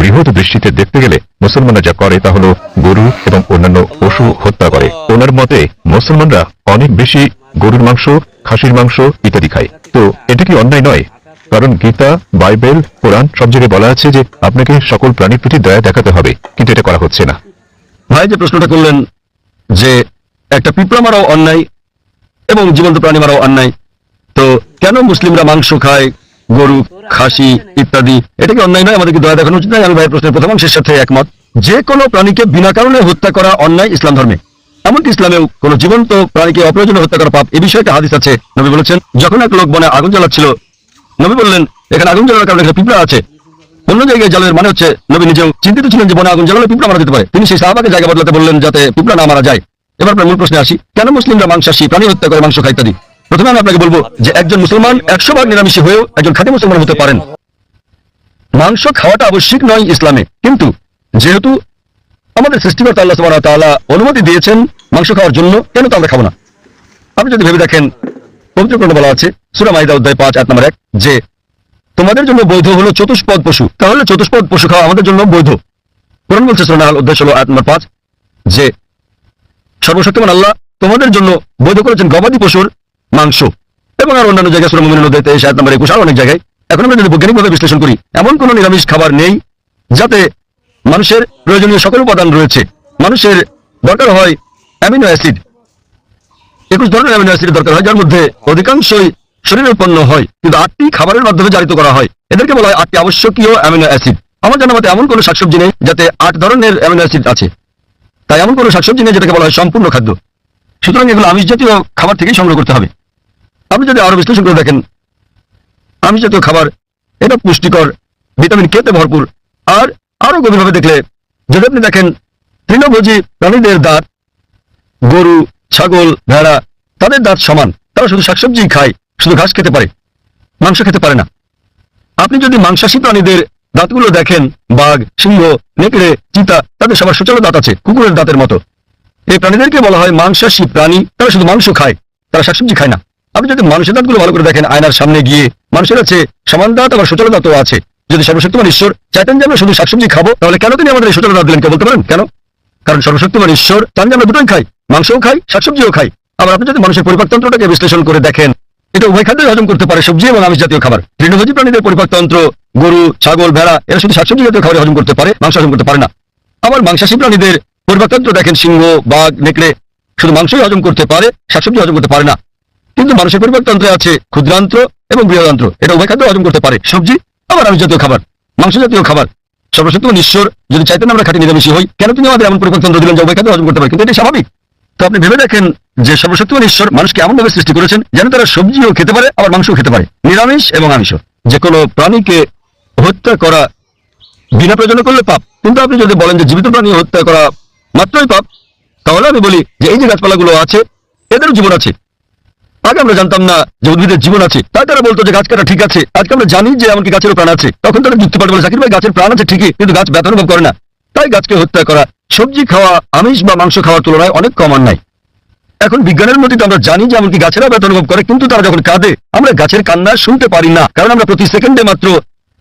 বৃহৎ দৃষ্টিতে দেখতে গেলে মুসলমানরা যা করে তা হলো গরু এবং অন্যান্য পশু হত্যা করে। ওনার মতে মুসলমানরা অনেক বেশি গরুর মাংস, খাসির মাংস ইত্যাদি খায়। তো এটা কি অন্যায় নয়? কারণ গীতা, বাইবেল, কোরআন সব জায়গায় বলা আছে যে আপনাকে সকল প্রাণীর প্রতি দয়া দেখাতে হবে, কিন্তু এটা করা হচ্ছে না। ভাই, যে প্রশ্নটা করলেন যে একটা পিঁপড়া মারাও অন্যায় এবং জীবন্ত প্রাণী মারাও অন্যায়, তো কেন মুসলিমরা মাংস খায় গরু, খাসি ইত্যাদি। এটা কি অন্যায় নয়, আমাদেরকে দয়া দেখানো উচিত নয়। আমি ভাইয়ের প্রশ্নের প্রথম অংশের সাথে একমত। যে কোনো প্রাণীকে বিনা কারণে হত্যা করা অন্যায় ইসলাম ধর্মে। এমনকি ইসলামেও কোনো জীবন্ত প্রাণীকে অপ্রয়োজনে হত্যা করা পাপ। এই বিষয়টা হাদিস আছে, নবী বলেছেন, যখন এক লোক বনে আগুন জ্বালাচ্ছিল, নবী বললেন, এখানে আগুন জ্বালানোর কারণে পিঁপড়া আছে। অন্য জায়গায় জ্বালের মানে হচ্ছে, নবী নিজেও চিন্তিত ছিলেন যে বনে আগুন জ্বালালে পিঁপড়া মারা যেতে পারে। তিনি সেই সাহাবাকে জায়গা বদলাতে বললেন যাতে পিঁপড়া না মারা যায়। এবার মূল প্রশ্নে আসি, কেন মুসলিমরা মাংসাশী, প্রাণী হত্যা করে মাংস খায় প্রথমে আমি আপনাকে বলব যে একজন মুসলমান একশো ভাগ নিরামিষী হয়েও একজন খাঁটি মুসলমান হতে পারেন। মাংস খাওয়াটা আবশ্যিক নয় ইসলামে, কিন্তু যেহেতু আমাদের সৃষ্টিকর্তা আল্লাহ সুবহানাহু ওয়া তাআলা অনুমতি দিয়েছেন মাংস খাওয়ার জন্য, কেন তো আমরা খাব না? আপনি যদি ভেবে দেখেন, পবিত্র গ্রন্থে বলা আছে, সূরা মাইদা অধ্যায় পাঁচ আট নম্বর এক, যে তোমাদের জন্য বৈধ হলো চতুষ্পদ পশু। তাহলে চতুষ্পদ পশু খাওয়া আমাদের জন্য বৈধ। কোরআন বলছে সোনাল অধ্যায় ষোলো আট নম্বর পাঁচ, যে সর্বশক্তিমান আল্লাহ তোমাদের জন্য বৈধ করেছেন গবাদি পশুর মাংস এবং আর অন্যান্য জায়গায় সুরা মুমিনুন অধ্যায় তেইশ নম্বর একুশ, আর অনেক জায়গায়। এখন আমরা যদি বৈজ্ঞানিকভাবে বিশ্লেষণ করি, এমন কোনো নিরামিষ খাবার নেই যাতে মানুষের প্রয়োজনীয় সকল উপাদান রয়েছে। মানুষের দরকার হয় অ্যামিনো অ্যাসিড। একুশ ধরনের অ্যামিনো অ্যাসিডের দরকার হয়, যার মধ্যে অধিকাংশই শরীরে উৎপন্ন হয়, কিন্তু আটটি খাবারের মাধ্যমে জারিত করা হয়। এদেরকে বলা হয় আটটি আবশ্যকীয় অ্যামিনো অ্যাসিড। আমার জানা মতে এমন কোনো শাকসবজি নেই যাতে আট ধরনের অ্যামিনো অ্যাসিড আছে। তাই এমন কোনো শাকসবজি নেই যেটাকে বলা হয় সম্পূর্ণ খাদ্য। সুতরাং এগুলো আমিষ জাতীয় খাবার থেকেই সংগ্রহ করতে হবে। আপনি যদি আরও বিশ্লেষণ করে দেখেন, আমিষ জাতীয় খাবার, এটা পুষ্টিকর, ভিটামিন কেতে ভরপুর, আর আরও গভীরভাবে দেখলে, যদি আপনি দেখেন, তৃণভোজী প্রাণীদের দাঁত, গরু, ছাগল, ভেড়া, তাদের দাঁত সমান, তারা শুধু শাকসবজি খায়, শুধু ঘাস খেতে পারে, মাংস খেতে পারে না। আপনি যদি মাংসাশী প্রাণীদের দাঁতগুলো দেখেন, বাঘ, সিংহ, নেকড়ে, চিতা, তাদের সবার সুচালো দাঁত আছে, কুকুরের দাঁতের মতো। এই প্রাণীদেরকে বলা হয় মাংসাশী প্রাণী, তারা শুধু মাংস খায়, তারা শাকসবজি খায় না। আপনি যদি মানুষের দাঁতগুলো ভালো করে দেখেন, আয়নার সামনে গিয়ে মানুষের আছে সমান দাঁত আবার সুচালো দাঁতও আছে। যদি সর্বশক্তিমান ঈশ্বর চাইতেন যে আমরা শুধু শাকসবজি খাব, তাহলে কেন তিনি আমাদের এই দাঁত দিলেন কে বলতে পারেন? কেন? কারণ সর্বশক্তিমান ঈশ্বর চান যে আমরা দুটোই খাই, মাংসও খাই, শাকসবজিও খাই। আবার আপনি যদি মানুষের পরিপাকতন্ত্রটাকে বিশ্লেষণ করে দেখেন, এটা উভয় খাদ্যই হজম করতে পারে, সবজি এবং আমিষ জাতীয় খাবার। তৃণভোজী প্রাণীদের পরিপাকতন্ত্র, গরু, ছাগল, ভেড়া, এরা শুধু শাকসবজি জাতীয় খাবার হজম করতে পারে, মাংস হজম করতে পারে না। আবার মাংসাশী প্রাণীদের পরিপাকতন্ত্র দেখেন, সিংহ, বাঘ, নেকড়ে, শুধু মাংসই হজম করতে পারে, শাকসবজি হজম করতে পারে না। কিন্তু মানুষের পরিপাকতন্ত্রে আছে ক্ষুদ্রান্ত্র এবং বৃহদান্ত্র। এটা উভয় খাদ্য হজম করতে পারে। সবজি, আবার আমিষ জাতীয় খাবার, মাংস জাতীয় খাবার। সর্বশক্তিমান ঈশ্বর যদি চাইতেন আমরা খাঁটি নিরামিষী হই, কেন তিনি আমাদের এমন পরিপাকতন্ত্র দিলেন যে উভয় খাদ্য হজম করতে পারে? কিন্তু এটি স্বাভাবিক। তো আপনি ভেবে দেখেন যে সর্বশক্তিমান ঈশ্বর মানুষকে এমন ভাবে সৃষ্টি করেছেন যেন তারা সবজিও খেতে পারে, আবার মাংসও খেতে পারে। নিরামিষ এবং আমিষ। যে কোনো প্রাণীকে হত্যা করা বিনা প্রয়োজনে করলে পাপ। কিন্তু আপনি যদি বলেন যে জীবিত প্রাণী হত্যা করা মাত্রই পাপ, তাহলে আমি বলি যে এই যে গাছপালাগুলো আছে, এদেরও জীবন আছে। আগে আমরা জানতাম না যে উদ্ভিদের জীবন আছে। তাই তারা বলতো যে গাছ কাটা ঠিক আছে। আজকে আমরা জানি যে এমনকি গাছেরও প্রাণ আছে। তখন তারা যুক্তি পাল্টে বলে, জাকির ভাই, গাছের প্রাণ আছে ঠিকই, কিন্তু গাছ ব্যথা অনুভব করে না। তাই গাছকে হত্যা করা, সবজি খাওয়া, আমিষ বা মাংস খাওয়ার তুলনায় অনেক কম নাই। এখন বিজ্ঞানের মধ্যে তো আমরা জানি যে এমনকি গাছেরা ব্যথা অনুভব করে, কিন্তু তারা যখন কাঁদে, আমরা গাছের কান্না শুনতে পারি না। কারণ আমরা প্রতি সেকেন্ডে মাত্র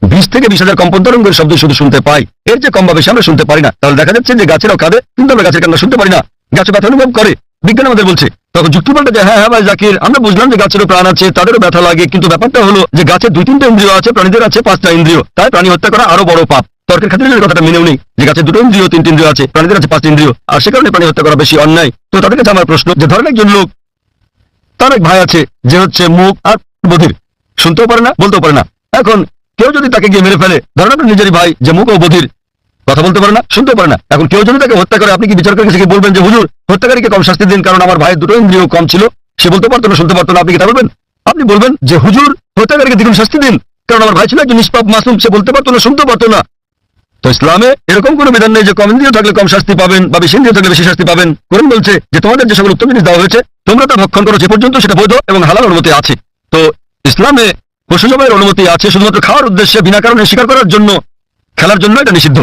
বিশ থেকে বিশ হাজার কম্পন তরঙ্গের শব্দ শুধু শুনতে পাই। এর যে কম বা বেশি আমরা শুনতে পারি না। তাহলে দেখা যাচ্ছে যে গাছেরাও কাঁদে, কিন্তু আমরা গাছের কান্না শুনতে পারি না। গাছে ব্যথা অনুভব করে। বিজ্ঞান আমাদের বলছে, তখন যুক্তি পাল্টে যে হ্যাঁ হ্যাঁ ভাই জাকির, আমরা বুঝলাম যে গাছেরও প্রাণ আছে, তাদেরও ব্যথা লাগে, কিন্তু ব্যাপারটা হলো যে গাছের দুই তিনটা ইন্দ্রিয় আছে, প্রাণীদের আছে পাঁচটা ইন্দ্রিয়, তাই প্রাণী হত্যা করা আরও বড় পাপ। তর্কের খাতিরে কথাটা মেনেও নেই, যে গাছের দুটো ইন্দ্রিয়, তিনটি ইন্দ্রিয় আছে, প্রাণীদের আছে পাঁচটা ইন্দ্রিয়, আর সে কারণে প্রাণী হত্যা করা বেশি অন্যায়। তো তাদের কাছে আমার প্রশ্ন, যে ধরেন একজন লোক, তার এক ভাই আছে, যে হচ্ছে মুখ আর বধির শুনতেও পারে না, বলতেও পারে না। এখন কেউ যদি তাকে গিয়ে মেরে ফেলে, ধরেন নিজেরই ভাই যে মুখ ও বধির কথা বলতে পারে না শুনতে পারে না। এখন কেউ যদি তাকে হত্যা করে, আপনি কি বিচার করে বলবেন যে, হুজুর, হত্যাকারীকে কম শাস্তি দিন, কারণ আমার ভাইয়ের দুটো ইন্দ্রিয় কম ছিল। সে বলতে পারতো না, শুনতে পারতো না, আপনি কি তা বলবেন? আপনি বলবেন যে, হুজুর, হত্যাকারীকে দ্বিগুণ শাস্তি দিন, কারণ আমার ভাই ছিল একজন নিষ্পাপ মাসুম, সে বলতে পারতো না শুনতে পারতো না। তো ইসলামে এরকম কোনো বিধান নেই যে, কম ইন্দ্রিয় থাকলে কম শাস্তি পাবেন বা বেশি ইন্দ্রিয় থাকলে বেশি শাস্তি পাবেন। কোরআন বলছে যে, তোমাদের যে সকল উত্তম জিনিস দেওয়া হয়েছে, তোমরা তা ভক্ষণ করো, যে পর্যন্ত সেটা বৈধ এবং হালাল অনুমতি আছে। তো ইসলামে পশু জবাইয়ের অনুমতি আছে, শুধুমাত্র খাওয়ার উদ্দেশ্যে, বিনা কারণে শিকার করার জন্য, খেলার জন্য এটা নিষিদ্ধ।